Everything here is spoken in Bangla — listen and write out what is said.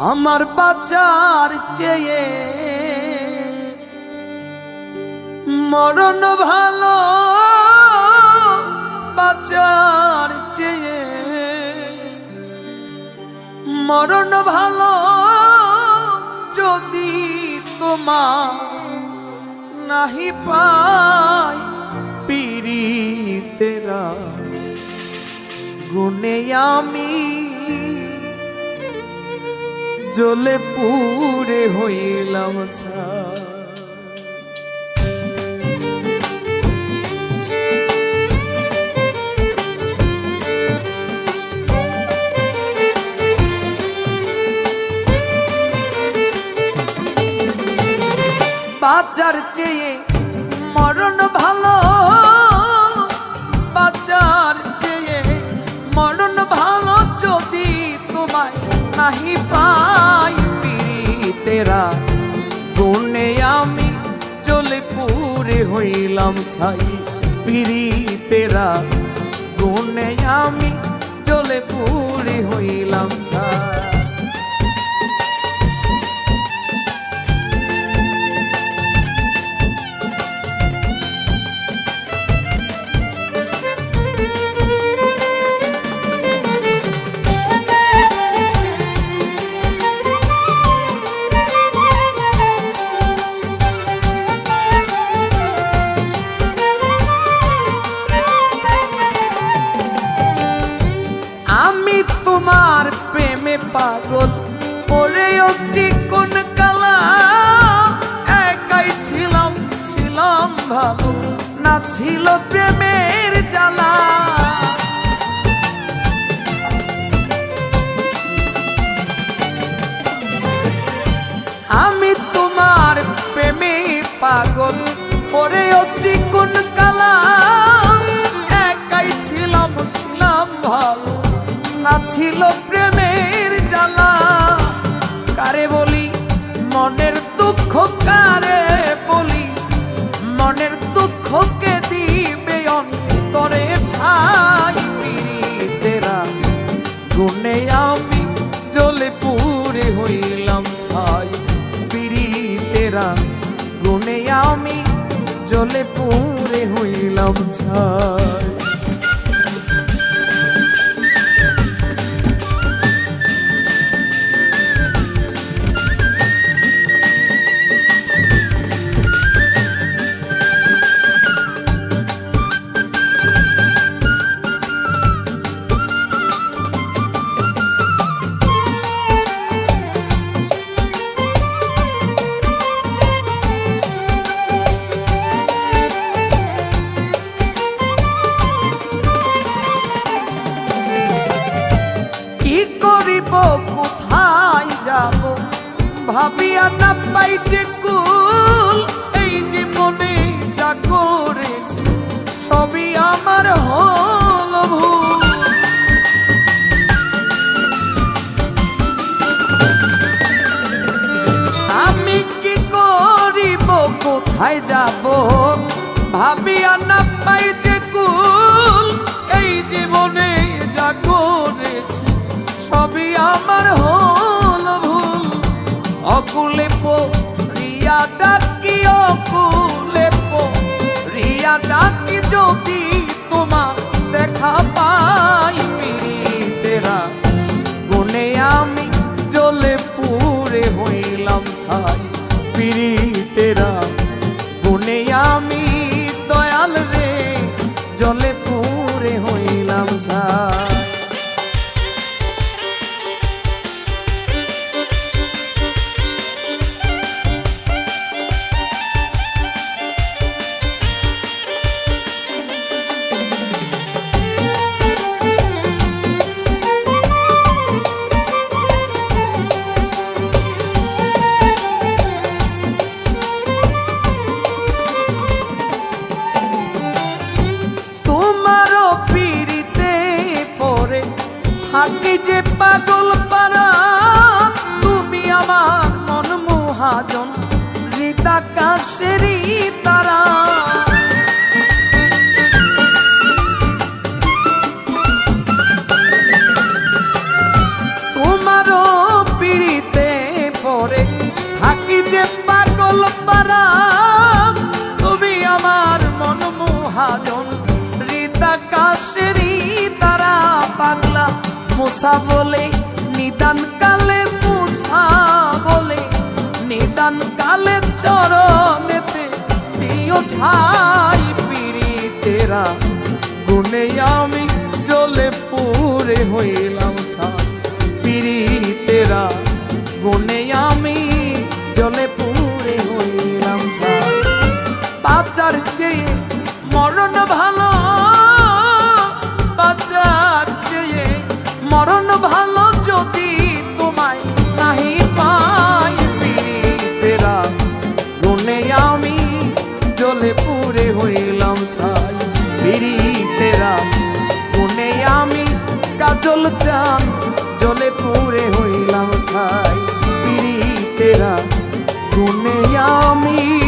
আমার বাচ্চার চেয়ে মরণ ভালো বাচ্চার চেয়ে মরণ ভালো যদি তোমার নাহি পাই পিরিতেরা গুনে আমি জ্বলে পুরে হইলাম ছা। বাচ্চার চেয়ে মরণ ভালো বাচ্চার চেয়ে মরণ ভালো যদি তোমায় নাহি পাই তেরা গুণে আমি চলে পুরে হইলাম ছাই পিরি তেরা গুণে আমি চলে পুরে প্রেমে পাগল পড়েও চিকন কালা? একাই ছিলাম ছিলাম ভালো, না ছিল প্রেমের জ্বালা। আমি তোমার প্রেমে পাগল পড়েও চিকন কালা? একাই ছিলাম ছিলাম ভালো, না ছিল জ্বালা কারে বলি? মনের দুঃখ কারে বলি? মনের দুঃখকে দিবে অন্তরে ঠাই তেরা গুনে আমি জ্বলে পুরে হইলাম ছাই পিড়ি তেরা গুনে আমি জ্বলে পুরে হইলাম ছাই। ভাবিয়া না পাই যে কুল, এই জীবনে যা করেছি, সবই আমার হল ভুল। আমি কি করিব, কোথায় যাব? রিয়া ডাকি অকুলে পো রিয়া ডাকি যদি তোমার দেখা পাই তেরা গুনে আমি জ্বলে পুরে হইলাম ছাই। পিড়ি তেরা গুনে আমি দয়াল রে, জলে পুরে হইলাম ছাই। থাকি যে পাগল পারা তুমি আমার মন মহাজন। হৃদাকাশেরই পোষা বলে নিদান কালে পোষা বলে নিদান কালে চরণেতে দিও ঠাই পিড়ি তেরা গুনে আমি জলে পুরে হইলাম ছা পিড়ি তেরা কাজল চান জলে পুরে হইলাম ছাই পিড়িতেরা গুনে আমি